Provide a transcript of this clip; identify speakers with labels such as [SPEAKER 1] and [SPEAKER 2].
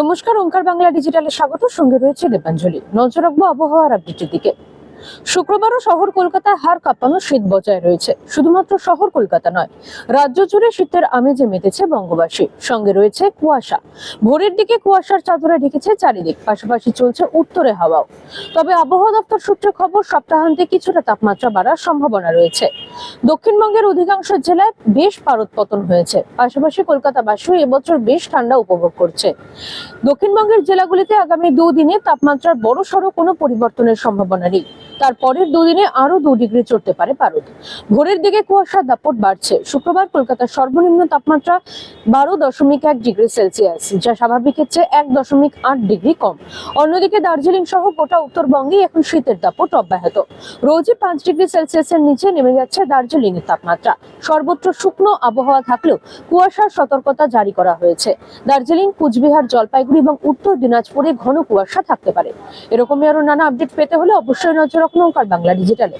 [SPEAKER 1] নমস্কার ওঙ্কার বাংলা ডিজিটালে স্বাগত। সঙ্গে রয়েছে দেবাঞ্জলি। নজর রাখব আবহাওয়ার আপডেটের দিকে। শুক্রবারও শহর কলকাতায় হার কাঁপানো শীত বজায় রয়েছে। শুধুমাত্র শহর কলকাতা নয়, রাজ্য জুড়ে শীতের আমেজে মেতেছে বঙ্গবাসী। সঙ্গে রয়েছে কুয়াশা। ভোরের দিকে কুয়াশার চাদরে ঢেকেছে চারিদিক, পাশাপাশি চলছে উত্তরে হাওয়াও। তবে আবহাওয়া দপ্তর সূত্রে খবর, সপ্তাহান্তে কিছুটা তাপমাত্রা বাড়ার সম্ভাবনা রয়েছে। দক্ষিণবঙ্গের অধিকাংশ জেলায় বেশ পারদ পতন হয়েছে। পাশাপাশি কলকাতাবাসীও এবছর বেশ ঠান্ডা উপভোগ করছে। দক্ষিণবঙ্গের জেলাগুলিতে আগামী দুদিনে তাপমাত্রার বড় সড়ো কোনো পরিবর্তনের সম্ভাবনা নেই। তার পরের দুদিনে আরও দু ডিগ্রি চড়তে পারে পারদ। ভোরের দিকে কুয়াশার দাপট বাড়ছে। শুক্রবার কলকাতার সর্বনিম্ন তাপমাত্রা বারো দশমিক এক ডিগ্রি সেলসিয়াস, যা স্বাভাবিকের চেয়ে এক দশমিক আট ডিগ্রি কম। অন্যদিকে দার্জিলিং সহ গোটা উত্তরবঙ্গে এখন শীতের দাপট অব্যাহত। রোজই পাঁচ ডিগ্রি সেলসিয়াসের নিচে নেমে যাচ্ছে দার্জিলিং এর তাপমাত্রা। সর্বত্র শুকনো আবহাওয়া থাকলেও কুয়াশার সতর্কতা জারি করা হয়েছে। দার্জিলিং, কুচবিহার, জলপাইগুড়ি এবং উত্তর দিনাজপুরে ঘন কুয়াশা থাকতে পারে। এরকমই আরও নানা আপডেট পেতে হলে অবশ্যই নজর রাখুন ওঙ্কার বাংলা ডিজিটালে